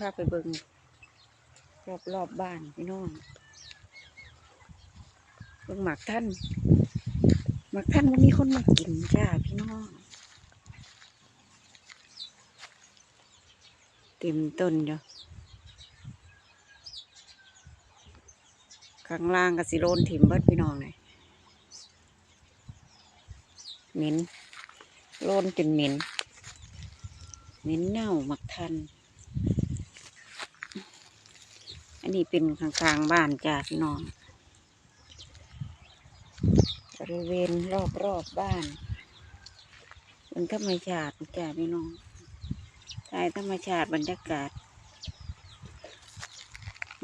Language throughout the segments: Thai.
พาไปเบิงรอบรอบบ้านพี่น้องเบิงหมักท่านหมักท่านวันนี้คนมากินจ้าพี่น้องเต็มต้นเดียวข้างล่างก็สิโลนถิ่มเบิดพี่น้องเลยเหม็นโลนจนเหม็นเหม็นเน่าหมักทัน อั นนี้เป็นข้างๆบ้านจ้าพี่น้องบริเวณรอบๆบบ้านเป็นธรรมชาติจ้าพี่น้องถ่ายธรรมชาติบรรยากาศ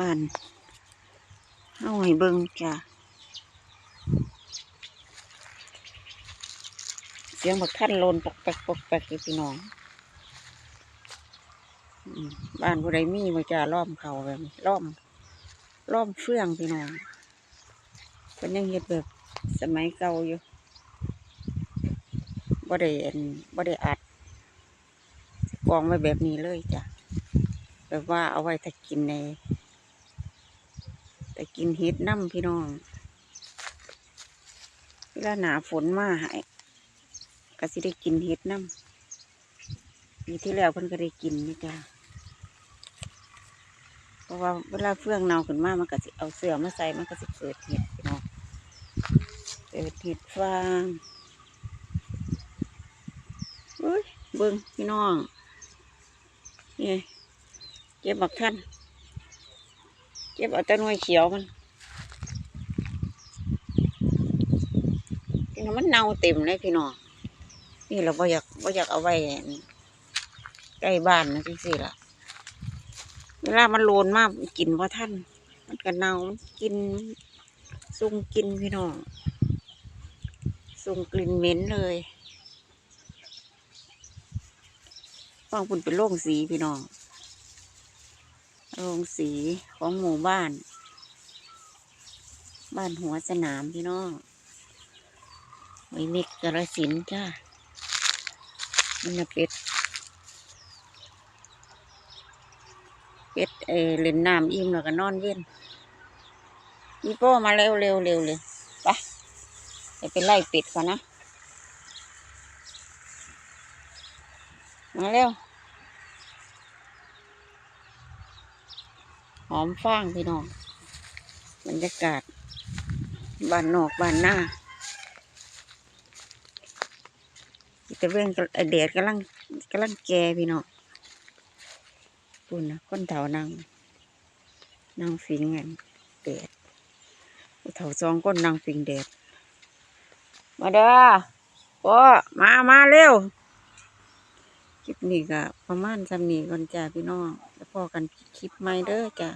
บ้านเฮาให้เบิ่งจ้าเสียงบักท่านโลนปกแปกปกแปกอยู่พี่น้อง บ้านผู้ใดมีมาจ้าล้อมเขาแบบนี้ล้อมล้อมเฟื่องพี่น้องเป็นยังเฮ็ดแบบสมัยเก่าอยู่บ่ได้เอันบ่ได้อัดกองไว้แบบนี้เลยจ้ะแบบว่าเอาไว้ถ้ากินในแต่กินเฮ็ดน้ำพี่น้องเวลาหนาฝนมาให้ก็สิได้กินเฮ็ดน้ำปีที่แล้วเพิ่นก็ได้กินนี่จ้ะ เพราะว่าเวลาเฟื่องเนาขึ้นมามันก็สิเอาเสือมาใส่มันก็สิเกิดเห็ดพี่น้อเกิดเห็ดฟางเฮ้ยเบิ่งพี่น้องนี่เก็บบักท่านเก็บเอาแต่หน่วยเขียวมันพี่น้องมันเน่าเต็มเลยพี่น้องนี่เราไ่อยากไ่อยากเอาไว้ใกล้บ้านนะจริงๆล่ะ เวลามันโลนมากกินว่าท่าน มันก็เนามันกินซุ่งกินพี่น้องซุ่งกลิ่นเหม็นเลยฟังปุ่นเป็นโรงสีพี่น้องโรงสีของหมู่บ้าน บ้านหัวสนามพี่น้องไว้มิกกระสินจ้ามันน่ะเป็ด เป็ดเออเล่นน้ำอิ่มแล้วก็นอนเว้นมีโป้มาเร็วเร็วเร็วเลยไปไปไปไล่เป็ดก่อนนะ มาเร็ว หอมฟางพี่น้อง บรรยากาศบ้านนอกบ้านหน้าแต่เว้นก็เดดกำลังกำลังแก่พี่น้อง ปุ่นนะคนเถานั่งนั่งฟิงเงินแดดผู้เถาสองคนนั่งฟิงแดดมาเด้อพ่อมามาเร็วคลิปนี้ก็ประมาณจำนี้ก่อนจ้าพี่น้องแล้วพอกันคลิปใหม่เด้อจ้า